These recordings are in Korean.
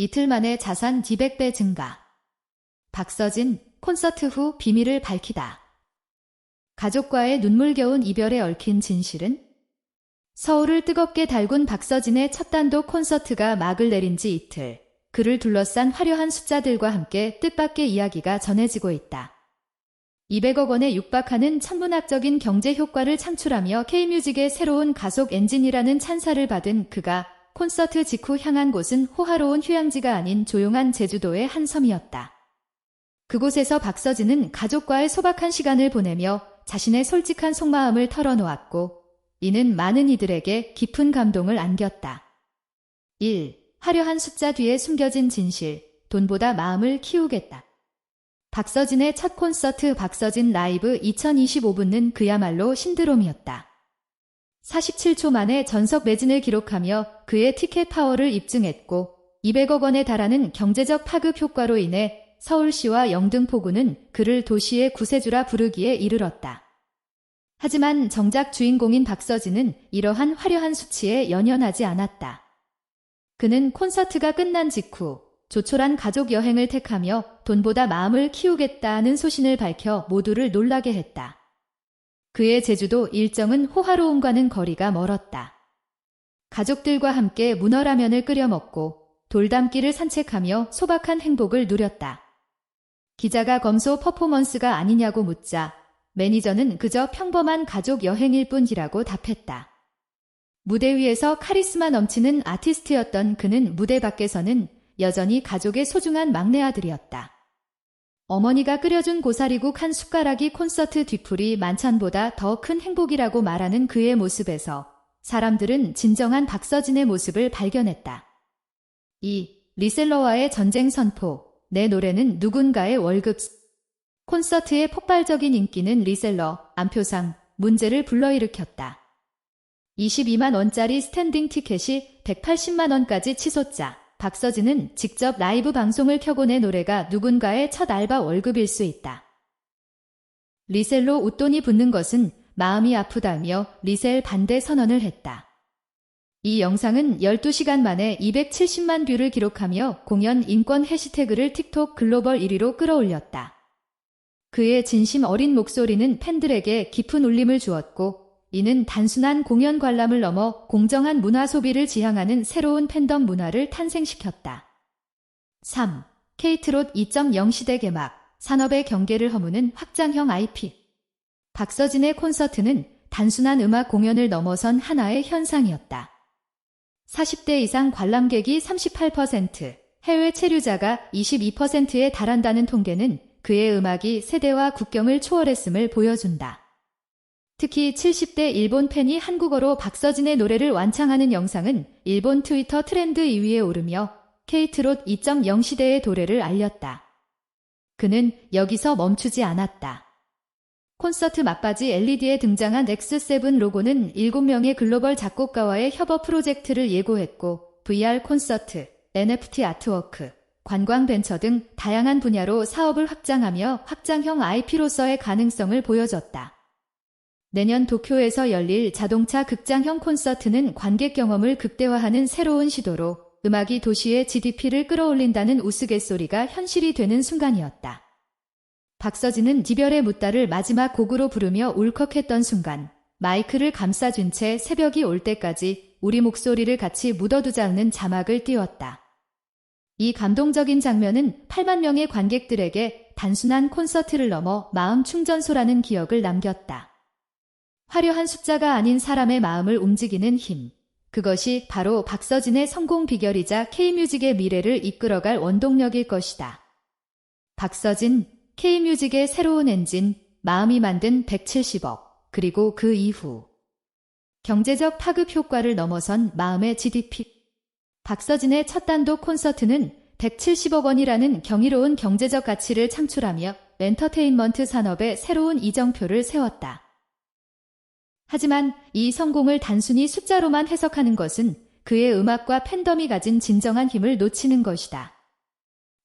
이틀 만에 자산 200배 증가. 박서진, 콘서트 후 비밀을 밝히다. 가족과의 눈물겨운 이별에 얽힌 진실은? 서울을 뜨겁게 달군 박서진의 첫 단독 콘서트가 막을 내린 지 이틀. 그를 둘러싼 화려한 숫자들과 함께 뜻밖의 이야기가 전해지고 있다. 200억 원에 육박하는 천문학적인 경제 효과를 창출하며 K뮤직의 새로운 가속 엔진이라는 찬사를 받은 그가 콘서트 직후 향한 곳은 호화로운 휴양지가 아닌 조용한 제주도의 한 섬이었다. 그곳에서 박서진은 가족과의 소박한 시간을 보내며 자신의 솔직한 속마음을 털어놓았고 이는 많은 이들에게 깊은 감동을 안겼다. 1. 화려한 숫자 뒤에 숨겨진 진실, 돈보다 마음을 키우겠다. 박서진의 첫 콘서트 박서진 라이브 2025분은 그야말로 신드롬이었다. 47초 만에 전석 매진을 기록하며 그의 티켓 파워를 입증했고 200억 원에 달하는 경제적 파급 효과로 인해 서울시와 영등포구는 그를 도시의 구세주라 부르기에 이르렀다. 하지만 정작 주인공인 박서진은 이러한 화려한 수치에 연연하지 않았다. 그는 콘서트가 끝난 직후 조촐한 가족 여행을 택하며 돈보다 마음을 키우겠다는 소신을 밝혀 모두를 놀라게 했다. 그의 제주도 일정은 호화로움과는 거리가 멀었다. 가족들과 함께 문어라면을 끓여 먹고 돌담길을 산책하며 소박한 행복을 누렸다. 기자가 검소 퍼포먼스가 아니냐고 묻자 매니저는 그저 평범한 가족 여행일 뿐이라고 답했다. 무대 위에서 카리스마 넘치는 아티스트였던 그는 무대 밖에서는 여전히 가족의 소중한 막내 아들이었다. 어머니가 끓여준 고사리국 한 숟가락이 콘서트 뒤풀이 만찬보다 더 큰 행복이라고 말하는 그의 모습에서 사람들은 진정한 박서진의 모습을 발견했다. 2. 리셀러와의 전쟁 선포. 내 노래는 누군가의 월급. 콘서트의 폭발적인 인기는 리셀러, 안표상, 문제를 불러일으켰다. 22만 원짜리 스탠딩 티켓이 180만 원까지 치솟자 박서진은 직접 라이브 방송을 켜고 내 노래가 누군가의 첫 알바 월급일 수 있다. 리셀로 웃돈이 붙는 것은 마음이 아프다며 리셀 반대 선언을 했다. 이 영상은 12시간 만에 270만 뷰를 기록하며 공연 인권 해시태그를 틱톡 글로벌 1위로 끌어올렸다. 그의 진심 어린 목소리는 팬들에게 깊은 울림을 주었고 이는 단순한 공연 관람을 넘어 공정한 문화 소비를 지향하는 새로운 팬덤 문화를 탄생시켰다. 3. 케이트롯 2.0 시대 개막, 산업의 경계를 허무는 확장형 IP. 박서진의 콘서트는 단순한 음악 공연을 넘어선 하나의 현상이었다. 40대 이상 관람객이 38%, 해외 체류자가 22%에 달한다는 통계는 그의 음악이 세대와 국경을 초월했음을 보여준다. 특히 70대 일본 팬이 한국어로 박서진의 노래를 완창하는 영상은 일본 트위터 트렌드 2위에 오르며 케이트롯 2.0 시대의 도래를 알렸다. 그는 여기서 멈추지 않았다. 콘서트 막바지 LED에 등장한 X7 로고는 7명의 글로벌 작곡가와의 협업 프로젝트를 예고했고 VR 콘서트, NFT 아트워크, 관광 벤처 등 다양한 분야로 사업을 확장하며 확장형 IP로서의 가능성을 보여줬다. 내년 도쿄에서 열릴 자동차 극장형 콘서트는 관객 경험을 극대화하는 새로운 시도로 음악이 도시의 GDP를 끌어올린다는 우스갯소리가 현실이 되는 순간이었다. 박서진은 디별의 묻다를 마지막 곡으로 부르며 울컥했던 순간 마이크를 감싸준 채 새벽이 올 때까지 우리 목소리를 같이 묻어두자는 자막을 띄웠다. 이 감동적인 장면은 8만 명의 관객들에게 단순한 콘서트를 넘어 마음 충전소라는 기억을 남겼다. 화려한 숫자가 아닌 사람의 마음을 움직이는 힘. 그것이 바로 박서진의 성공 비결이자 K뮤직의 미래를 이끌어갈 원동력일 것이다. 박서진, K뮤직의 새로운 엔진, 마음이 만든 170억, 그리고 그 이후. 경제적 파급 효과를 넘어선 마음의 GDP. 박서진의 첫 단독 콘서트는 170억 원이라는 경이로운 경제적 가치를 창출하며 엔터테인먼트 산업의 새로운 이정표를 세웠다. 하지만 이 성공을 단순히 숫자로만 해석하는 것은 그의 음악과 팬덤이 가진 진정한 힘을 놓치는 것이다.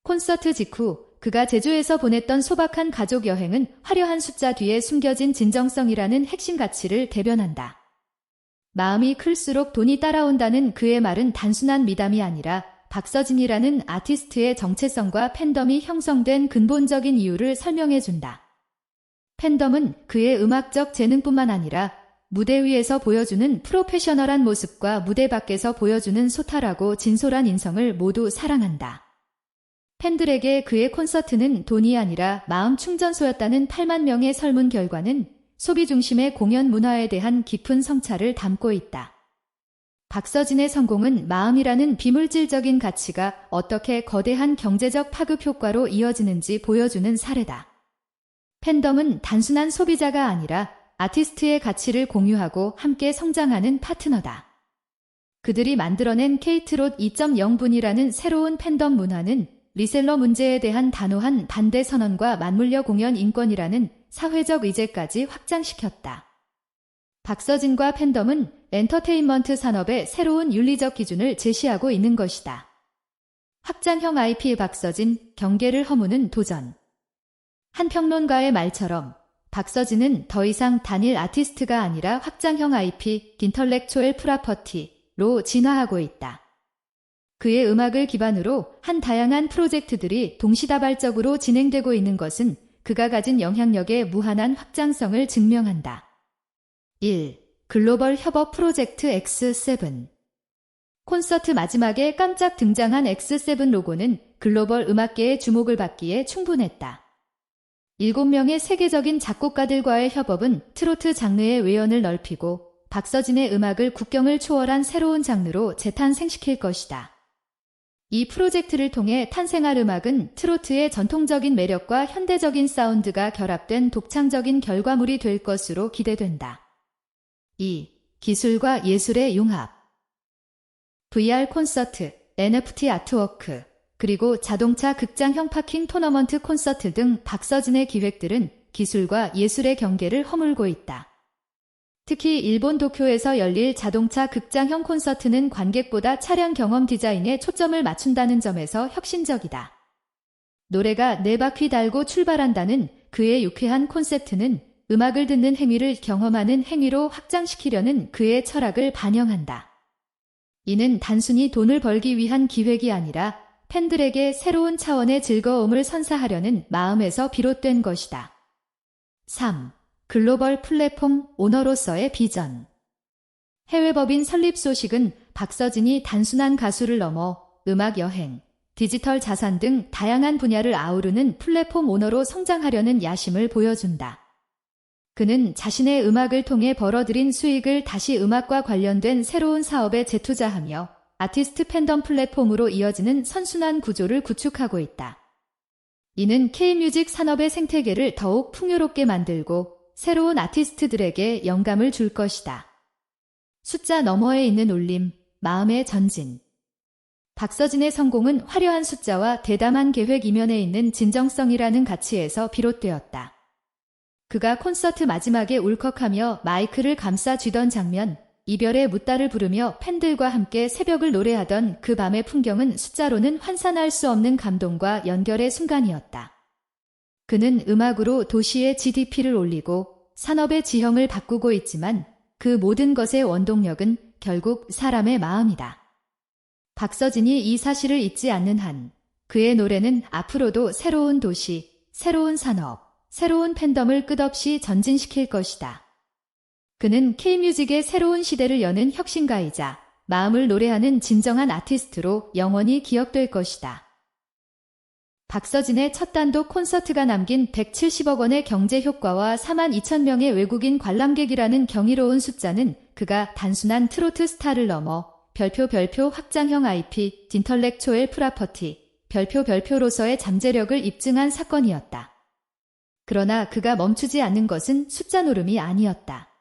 콘서트 직후 그가 제주에서 보냈던 소박한 가족 여행은 화려한 숫자 뒤에 숨겨진 진정성이라는 핵심 가치를 대변한다. 마음이 클수록 돈이 따라온다는 그의 말은 단순한 미담이 아니라 박서진이라는 아티스트의 정체성과 팬덤이 형성된 근본적인 이유를 설명해 준다. 팬덤은 그의 음악적 재능뿐만 아니라 무대 위에서 보여주는 프로페셔널한 모습과 무대 밖에서 보여주는 소탈하고 진솔한 인성을 모두 사랑한다. 팬들에게 그의 콘서트는 돈이 아니라 마음 충전소였다는 8만 명의 설문 결과는 소비 중심의 공연 문화에 대한 깊은 성찰을 담고 있다. 박서진의 성공은 마음이라는 비물질적인 가치가 어떻게 거대한 경제적 파급 효과로 이어지는지 보여주는 사례다. 팬덤은 단순한 소비자가 아니라 아티스트의 가치를 공유하고 함께 성장하는 파트너다. 그들이 만들어낸 케이트롯 2.0분이라는 새로운 팬덤 문화는 리셀러 문제에 대한 단호한 반대 선언과 맞물려 공연 인권이라는 사회적 의제까지 확장시켰다. 박서진과 팬덤은 엔터테인먼트 산업의 새로운 윤리적 기준을 제시하고 있는 것이다. 확장형 IP 박서진, 경계를 허무는 도전. 한 평론가의 말처럼 박서진은 더 이상 단일 아티스트가 아니라 확장형 IP, 인터렉초엘 프라퍼티로 진화하고 있다. 그의 음악을 기반으로 한 다양한 프로젝트들이 동시다발적으로 진행되고 있는 것은 그가 가진 영향력의 무한한 확장성을 증명한다. 1. 글로벌 협업 프로젝트 X7 콘서트 마지막에 깜짝 등장한 X7 로고는 글로벌 음악계의 주목을 받기에 충분했다. 7명의 세계적인 작곡가들과의 협업은 트로트 장르의 외연을 넓히고 박서진의 음악을 국경을 초월한 새로운 장르로 재탄생시킬 것이다. 이 프로젝트를 통해 탄생할 음악은 트로트의 전통적인 매력과 현대적인 사운드가 결합된 독창적인 결과물이 될 것으로 기대된다. 2. 기술과 예술의 융합 VR 콘서트, NFT 아트워크, 그리고 자동차 극장형 파킹 토너먼트 콘서트 등 박서진의 기획들은 기술과 예술의 경계를 허물고 있다. 특히 일본 도쿄에서 열릴 자동차 극장형 콘서트는 관객보다 차량 경험 디자인에 초점을 맞춘다는 점에서 혁신적이다. 노래가 네 바퀴 달고 출발한다는 그의 유쾌한 콘셉트는 음악을 듣는 행위를 경험하는 행위로 확장시키려는 그의 철학을 반영한다. 이는 단순히 돈을 벌기 위한 기획이 아니라 팬들에게 새로운 차원의 즐거움을 선사하려는 마음에서 비롯된 것이다. 3. 글로벌 플랫폼 오너로서의 비전. 해외 법인 설립 소식은 박서진이 단순한 가수를 넘어 음악 여행, 디지털 자산 등 다양한 분야를 아우르는 플랫폼 오너로 성장하려는 야심을 보여준다. 그는 자신의 음악을 통해 벌어들인 수익을 다시 음악과 관련된 새로운 사업에 재투자하며 아티스트 팬덤 플랫폼으로 이어지는 선순환 구조를 구축하고 있다. 이는 K뮤직 산업의 생태계를 더욱 풍요롭게 만들고 새로운 아티스트들에게 영감을 줄 것이다. 숫자 너머에 있는 울림, 마음의 전진. 박서진의 성공은 화려한 숫자와 대담한 계획 이면에 있는 진정성이라는 가치에서 비롯되었다. 그가 콘서트 마지막에 울컥하며 마이크를 감싸 쥐던 장면, 이별의 묻다를 부르며 팬들과 함께 새벽을 노래하던 그 밤의 풍경은 숫자로는 환산할 수 없는 감동과 연결의 순간이었다. 그는 음악으로 도시의 GDP를 올리고 산업의 지형을 바꾸고 있지만 그 모든 것의 원동력은 결국 사람의 마음이다. 박서진이 이 사실을 잊지 않는 한 그의 노래는 앞으로도 새로운 도시, 새로운 산업, 새로운 팬덤을 끝없이 전진시킬 것이다. 그는 K뮤직의 새로운 시대를 여는 혁신가이자 마음을 노래하는 진정한 아티스트로 영원히 기억될 것이다. 박서진의 첫 단독 콘서트가 남긴 170억 원의 경제 효과와 4만 2천 명의 외국인 관람객이라는 경이로운 숫자는 그가 단순한 트로트 스타를 넘어 별표 별표 확장형 IP, 딘털렉초엘 프라퍼티, 별표 별표로서의 잠재력을 입증한 사건이었다. 그러나 그가 멈추지 않는 것은 숫자 노름이 아니었다.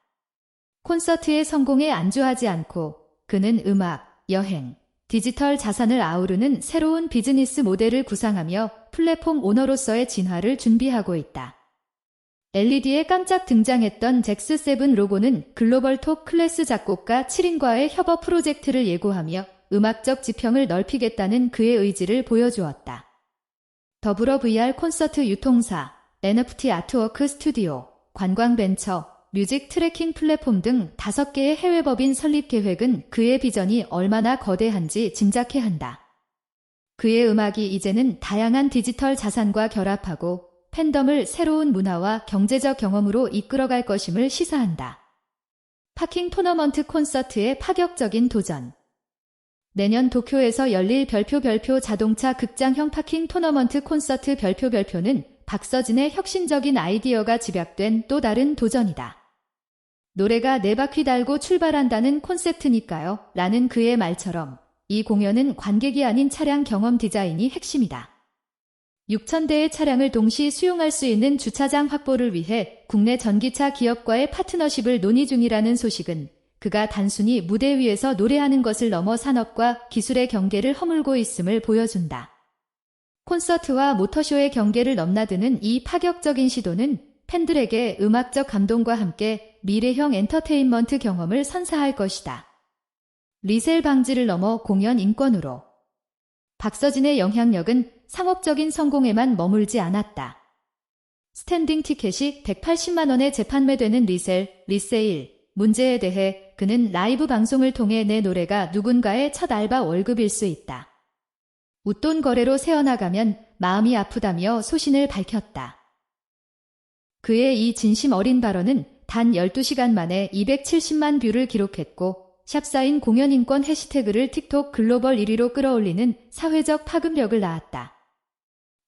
콘서트의 성공에 안주하지 않고 그는 음악, 여행, 디지털 자산을 아우르는 새로운 비즈니스 모델을 구상하며 플랫폼 오너로서의 진화를 준비하고 있다. LED에 깜짝 등장했던 잭스7 로고는 글로벌 톱 클래스 작곡가 7인과의 협업 프로젝트를 예고하며 음악적 지평을 넓히겠다는 그의 의지를 보여주었다. 더불어 VR 콘서트 유통사, NFT 아트워크 스튜디오, 관광 벤처, 뮤직 트래킹 플랫폼 등 다섯 개의 해외 법인 설립 계획은 그의 비전이 얼마나 거대한지 짐작해 한다. 그의 음악이 이제는 다양한 디지털 자산과 결합하고 팬덤을 새로운 문화와 경제적 경험으로 이끌어갈 것임을 시사한다. 파킹 토너먼트 콘서트의 파격적인 도전. 내년 도쿄에서 열릴 별표 별표 자동차 극장형 파킹 토너먼트 콘서트 별표 별표는 박서진의 혁신적인 아이디어가 집약된 또 다른 도전이다. 노래가 네 바퀴 달고 출발한다는 콘셉트니까요. 라는 그의 말처럼 이 공연은 관객이 아닌 차량 경험 디자인이 핵심이다. 6,000대의 차량을 동시 수용할 수 있는 주차장 확보를 위해 국내 전기차 기업과의 파트너십을 논의 중이라는 소식은 그가 단순히 무대 위에서 노래하는 것을 넘어 산업과 기술의 경계를 허물고 있음을 보여준다. 콘서트와 모터쇼의 경계를 넘나드는 이 파격적인 시도는 팬들에게 음악적 감동과 함께 미래형 엔터테인먼트 경험을 선사할 것이다. 리셀 방지를 넘어 공연 인권으로 박서진의 영향력은 상업적인 성공에만 머물지 않았다. 스탠딩 티켓이 180만 원에 재판매되는 리셀, 리세일 문제에 대해 그는 라이브 방송을 통해 내 노래가 누군가의 첫 알바 월급일 수 있다. 웃돈 거래로 새어나가면 마음이 아프다며 소신을 밝혔다. 그의 이 진심 어린 발언은 단 12시간 만에 270만 뷰를 기록했고 샵사인 공연인권 해시태그를 틱톡 글로벌 1위로 끌어올리는 사회적 파급력을 낳았다.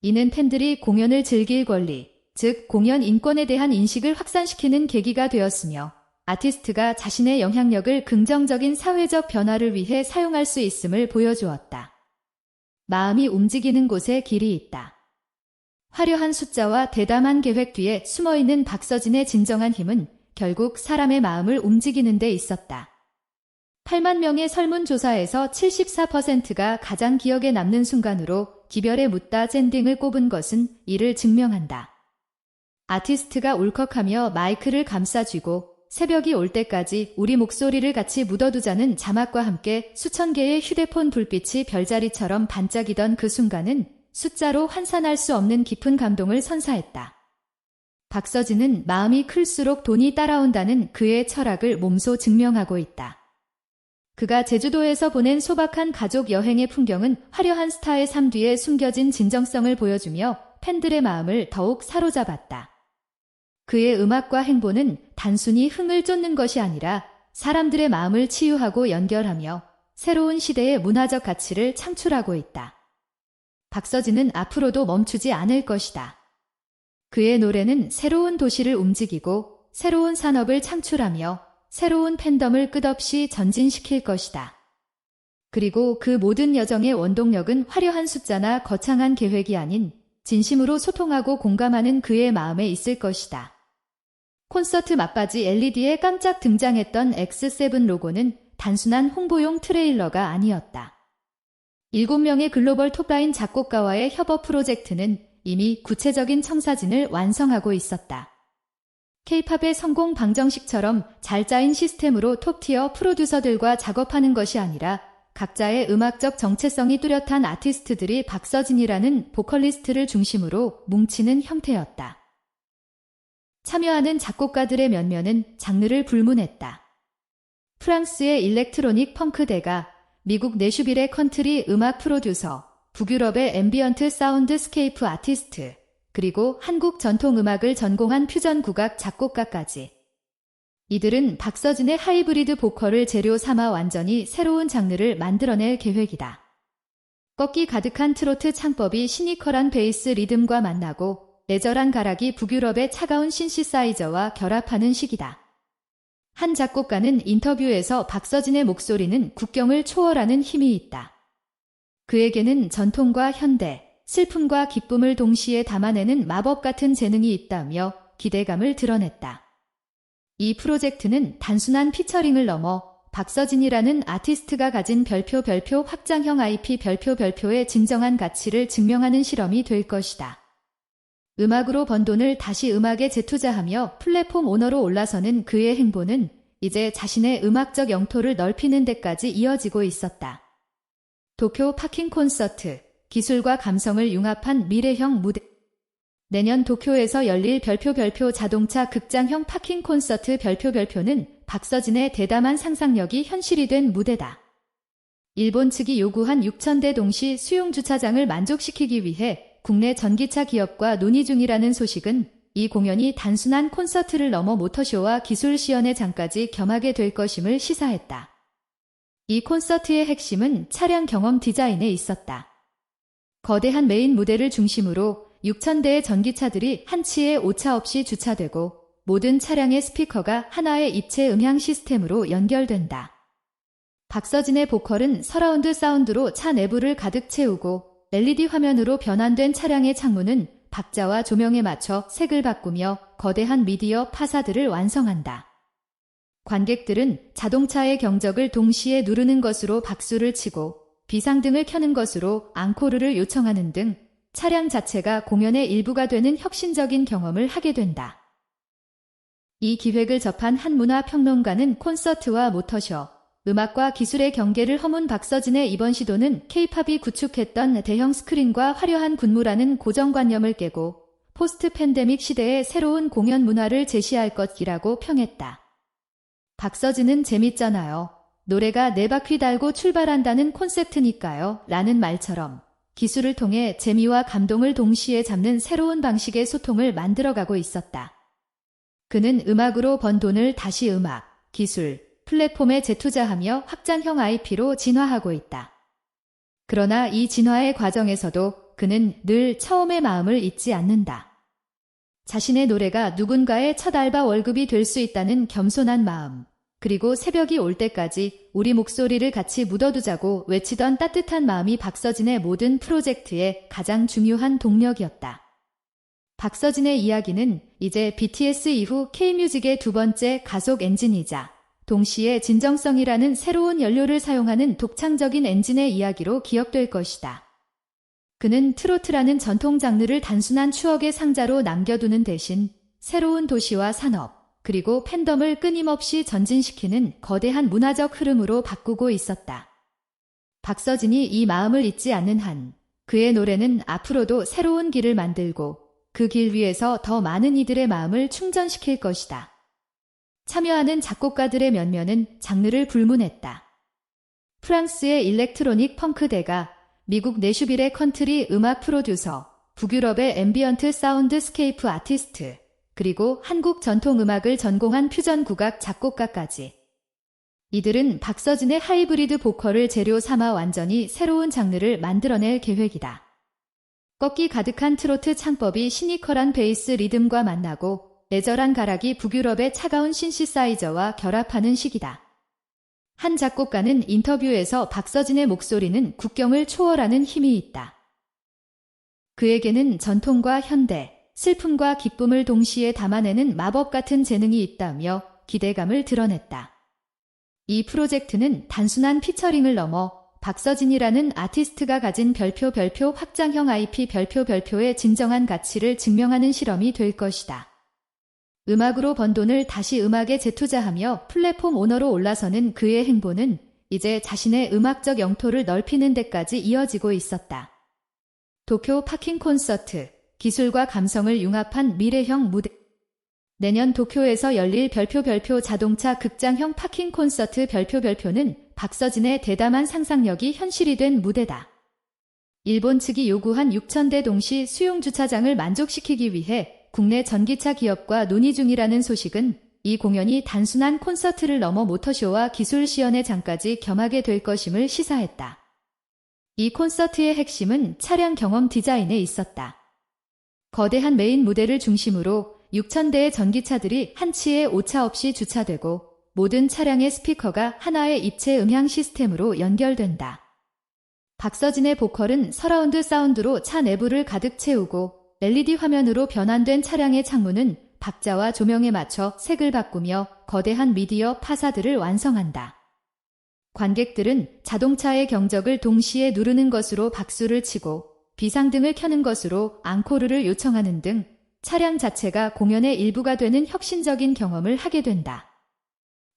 이는 팬들이 공연을 즐길 권리, 즉 공연 인권에 대한 인식을 확산시키는 계기가 되었으며 아티스트가 자신의 영향력을 긍정적인 사회적 변화를 위해 사용할 수 있음을 보여주었다. 마음이 움직이는 곳에 길이 있다. 화려한 숫자와 대담한 계획 뒤에 숨어있는 박서진의 진정한 힘은 결국 사람의 마음을 움직이는 데 있었다. 8만 명의 설문조사에서 74%가 가장 기억에 남는 순간으로 기별에 묻다 젠딩을 꼽은 것은 이를 증명한다. 아티스트가 울컥하며 마이크를 감싸쥐고 새벽이 올 때까지 우리 목소리를 같이 묻어두자는 자막과 함께 수천 개의 휴대폰 불빛이 별자리처럼 반짝이던 그 순간은 숫자로 환산할 수 없는 깊은 감동을 선사했다. 박서진은 마음이 클수록 돈이 따라온다는 그의 철학을 몸소 증명하고 있다. 그가 제주도에서 보낸 소박한 가족 여행의 풍경은 화려한 스타의 삶 뒤에 숨겨진 진정성을 보여주며 팬들의 마음을 더욱 사로잡았다. 그의 음악과 행보는 단순히 흥을 쫓는 것이 아니라 사람들의 마음을 치유하고 연결하며 새로운 시대의 문화적 가치를 창출하고 있다. 박서진은 앞으로도 멈추지 않을 것이다. 그의 노래는 새로운 도시를 움직이고 새로운 산업을 창출하며 새로운 팬덤을 끝없이 전진시킬 것이다. 그리고 그 모든 여정의 원동력은 화려한 숫자나 거창한 계획이 아닌 진심으로 소통하고 공감하는 그의 마음에 있을 것이다. 콘서트 막바지 LED에 깜짝 등장했던 X7 로고는 단순한 홍보용 트레일러가 아니었다. 7명의 글로벌 톱라인 작곡가와의 협업 프로젝트는 이미 구체적인 청사진을 완성하고 있었다. 케이팝의 성공 방정식처럼 잘 짜인 시스템으로 톱티어 프로듀서들과 작업하는 것이 아니라 각자의 음악적 정체성이 뚜렷한 아티스트들이 박서진이라는 보컬리스트를 중심으로 뭉치는 형태였다. 참여하는 작곡가들의 면면은 장르를 불문했다. 프랑스의 일렉트로닉 펑크대가, 미국 내슈빌의 컨트리 음악 프로듀서, 북유럽의 앰비언트 사운드 스케이프 아티스트, 그리고 한국 전통음악을 전공한 퓨전 국악 작곡가까지. 이들은 박서진의 하이브리드 보컬을 재료 삼아 완전히 새로운 장르를 만들어낼 계획이다. 꺾기 가득한 트로트 창법이 시니컬한 베이스 리듬과 만나고 애절한 가락이 북유럽의 차가운 신시사이저와 결합하는 시기다. 한 작곡가는 인터뷰에서 박서진의 목소리는 국경을 초월하는 힘이 있다. 그에게는 전통과 현대, 슬픔과 기쁨을 동시에 담아내는 마법 같은 재능이 있다며 기대감을 드러냈다. 이 프로젝트는 단순한 피처링을 넘어 박서진이라는 아티스트가 가진 별표 별표 확장형 IP 별표 별표의 진정한 가치를 증명하는 실험이 될 것이다. 음악으로 번 돈을 다시 음악에 재투자하며 플랫폼 오너로 올라서는 그의 행보는 이제 자신의 음악적 영토를 넓히는 데까지 이어지고 있었다. 도쿄 파킹 콘서트 기술과 감성을 융합한 미래형 무대. 내년 도쿄에서 열릴 별표 별표 자동차 극장형 파킹 콘서트 별표 별표는 박서진의 대담한 상상력이 현실이 된 무대다. 일본 측이 요구한 6,000대 동시 수용 주차장을 만족시키기 위해 국내 전기차 기업과 논의 중이라는 소식은 이 공연이 단순한 콘서트를 넘어 모터쇼와 기술 시연의 장까지 겸하게 될 것임을 시사했다. 이 콘서트의 핵심은 차량 경험 디자인에 있었다. 거대한 메인 무대를 중심으로 6,000대의 전기차들이 한치의 오차 없이 주차되고 모든 차량의 스피커가 하나의 입체 음향 시스템으로 연결된다. 박서진의 보컬은 서라운드 사운드로 차 내부를 가득 채우고 LED 화면으로 변환된 차량의 창문은 박자와 조명에 맞춰 색을 바꾸며 거대한 미디어 파사드를 완성한다. 관객들은 자동차의 경적을 동시에 누르는 것으로 박수를 치고 비상등을 켜는 것으로 앙코르를 요청하는 등 차량 자체가 공연의 일부가 되는 혁신적인 경험을 하게 된다. 이 기획을 접한 한 문화 평론가는 콘서트와 모터쇼, 음악과 기술의 경계를 허문 박서진의 이번 시도는 케이팝이 구축했던 대형 스크린과 화려한 군무라는 고정관념을 깨고 포스트 팬데믹 시대의 새로운 공연 문화를 제시할 것이라고 평했다. 박서진은 재밌잖아요. 노래가 네 바퀴 달고 출발한다는 콘셉트니까요. 라는 말처럼 기술을 통해 재미와 감동을 동시에 잡는 새로운 방식의 소통을 만들어가고 있었다. 그는 음악으로 번 돈을 다시 음악, 기술, 플랫폼에 재투자하며 확장형 IP로 진화하고 있다. 그러나 이 진화의 과정에서도 그는 늘 처음의 마음을 잊지 않는다. 자신의 노래가 누군가의 첫 알바 월급이 될 수 있다는 겸손한 마음, 그리고 새벽이 올 때까지 우리 목소리를 같이 묻어두자고 외치던 따뜻한 마음이 박서진의 모든 프로젝트의 가장 중요한 동력이었다. 박서진의 이야기는 이제 BTS 이후 K뮤직의 두 번째 가속 엔진이자 동시에 진정성이라는 새로운 연료를 사용하는 독창적인 엔진의 이야기로 기억될 것이다. 그는 트로트라는 전통 장르를 단순한 추억의 상자로 남겨두는 대신 새로운 도시와 산업, 그리고 팬덤을 끊임없이 전진시키는 거대한 문화적 흐름으로 바꾸고 있었다. 박서진이 이 마음을 잊지 않는 한 그의 노래는 앞으로도 새로운 길을 만들고 그 길 위에서 더 많은 이들의 마음을 충전시킬 것이다. 참여하는 작곡가들의 면면은 장르를 불문했다. 프랑스의 일렉트로닉 펑크대가 미국 내슈빌의 컨트리 음악 프로듀서, 북유럽의 앰비언트 사운드 스케이프 아티스트, 그리고 한국 전통음악을 전공한 퓨전 국악 작곡가까지. 이들은 박서진의 하이브리드 보컬을 재료 삼아 완전히 새로운 장르를 만들어낼 계획이다. 꺾기 가득한 트로트 창법이 시니컬한 베이스 리듬과 만나고 내절한 가락이 북유럽의 차가운 신시사이저와 결합하는 시기다. 한 작곡가는 인터뷰에서 박서진의 목소리는 국경을 초월하는 힘이 있다. 그에게는 전통과 현대, 슬픔과 기쁨을 동시에 담아내는 마법 같은 재능이 있다며 기대감을 드러냈다. 이 프로젝트는 단순한 피처링을 넘어 박서진이라는 아티스트가 가진 별표 별표 확장형 IP 별표 별표의 진정한 가치를 증명하는 실험이 될 것이다. 음악으로 번 돈을 다시 음악에 재투자하며 플랫폼 오너로 올라서는 그의 행보는 이제 자신의 음악적 영토를 넓히는 데까지 이어지고 있었다. 도쿄 파킹 콘서트 기술과 감성을 융합한 미래형 무대. 내년 도쿄에서 열릴 별표 별표 자동차 극장형 파킹 콘서트 별표 별표는 박서진의 대담한 상상력이 현실이 된 무대다. 일본 측이 요구한 6,000대 동시 수용 주차장을 만족시키기 위해 국내 전기차 기업과 논의 중이라는 소식은 이 공연이 단순한 콘서트를 넘어 모터쇼와 기술 시연의 장까지 겸하게 될 것임을 시사했다. 이 콘서트의 핵심은 차량 경험 디자인에 있었다. 거대한 메인 무대를 중심으로 6,000대의 전기차들이 한치의 오차 없이 주차되고 모든 차량의 스피커가 하나의 입체 음향 시스템으로 연결된다. 박서진의 보컬은 서라운드 사운드로 차 내부를 가득 채우고 LED 화면으로 변환된 차량의 창문은 박자와 조명에 맞춰 색을 바꾸며 거대한 미디어 파사드를 완성한다. 관객들은 자동차의 경적을 동시에 누르는 것으로 박수를 치고 비상등을 켜는 것으로 앙코르를 요청하는 등 차량 자체가 공연의 일부가 되는 혁신적인 경험을 하게 된다.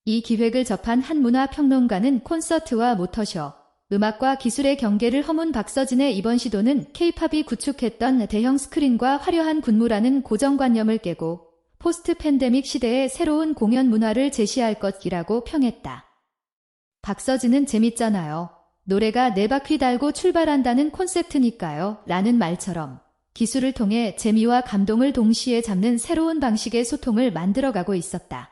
이 기획을 접한 한 문화 평론가는 콘서트와 모터쇼, 음악과 기술의 경계를 허문 박서진의 이번 시도는 케이팝이 구축했던 대형 스크린과 화려한 군무라는 고정관념을 깨고 포스트 팬데믹 시대의 새로운 공연 문화를 제시할 것이라고 평했다. 박서진은 재밌잖아요. 노래가 네 바퀴 달고 출발한다는 콘셉트니까요. 라는 말처럼 기술을 통해 재미와 감동을 동시에 잡는 새로운 방식의 소통을 만들어가고 있었다.